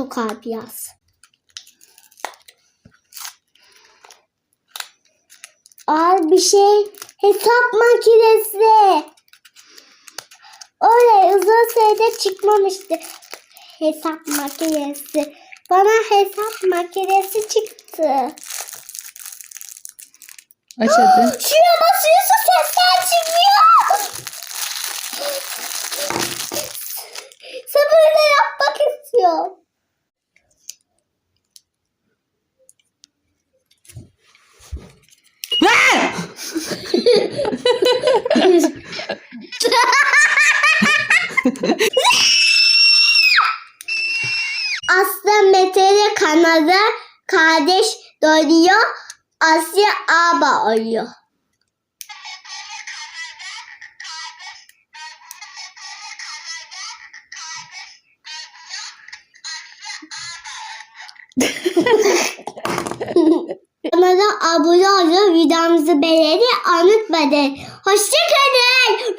çok abi yaz. Al bir şey. Hesap makinesi. Öyle uzun sürede çıkmamıştı. Hesap makinesi. Bana hesap makinesi çıktı. Aç hadi. Şuraya basıyorsa sesler çıkıyor. Sabırla yapmak istiyorum. Aslı Mete ile Kanada kardeş doğuyor. Asya aba oluyor. Kanala abone beğeni unutmayın. Hoşçakalın.